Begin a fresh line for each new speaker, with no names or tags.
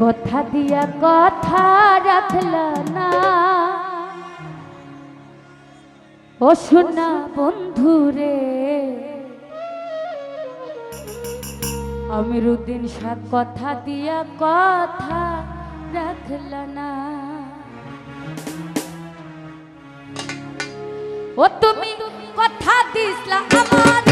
কথা দিয়া কথা রাখল না। ও শোনা বন্ধুরে আমিরুদ্দিন সাহ কথা দিয়া কথা রাখল না। ও তুমি কথা দিসলা আমার